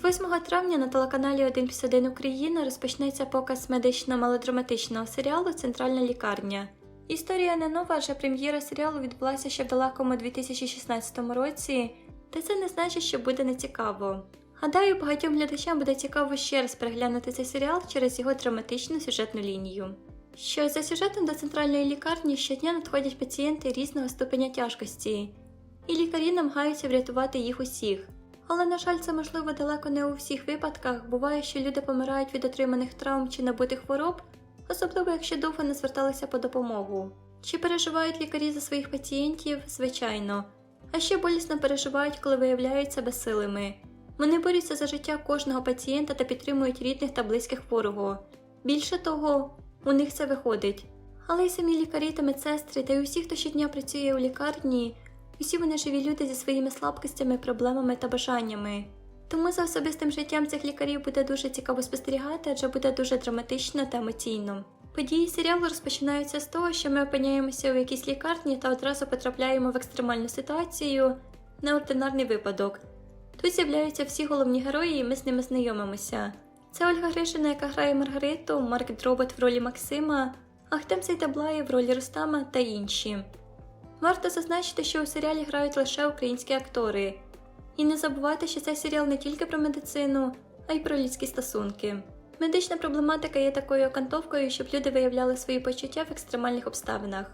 З 8 травня на телеканалі 1 плюс 1 Україна розпочнеться показ медично-мелодраматичного серіалу Центральна лікарня. Історія не нова, адже прем'єра серіалу відбулася ще в далекому 2016 році, та це не значить, що буде нецікаво. Гадаю, багатьом глядачам буде цікаво ще раз переглянути цей серіал через його драматичну сюжетну лінію. Що за сюжетом до центральної лікарні щодня надходять пацієнти різного ступеня тяжкості, і лікарі намагаються врятувати їх усіх. Але, на жаль, це можливо далеко не у всіх випадках. Буває, що люди помирають від отриманих травм чи набутих хвороб, особливо якщо довго не зверталися по допомогу. Чи переживають лікарі за своїх пацієнтів? Звичайно. А ще болісно переживають, коли виявляються безсилими. Вони борються за життя кожного пацієнта та підтримують рідних та близьких хворого. Більше того, у них це виходить. Але й самі лікарі та медсестри, та й усі, хто щодня працює у лікарні, усі вони живі люди зі своїми слабкостями, проблемами та бажаннями. Тому за особистим життям цих лікарів буде дуже цікаво спостерігати, адже буде дуже драматично та емоційно. Події серіалу розпочинаються з того, що ми опиняємося у якійсь лікарні та одразу потрапляємо в екстремальну ситуацію, неординарний випадок. Тут з'являються всі головні герої, і ми з ними знайомимося. Це Ольга Гришина, яка грає Маргариту, Марк Дробот в ролі Максима, Ахтем Сейтаблаєв в ролі Рустама та інші. Варто зазначити, що у серіалі грають лише українські актори. І не забувати, що цей серіал не тільки про медицину, а й про людські стосунки. Медична проблематика є такою окантовкою, щоб люди виявляли свої почуття в екстремальних обставинах.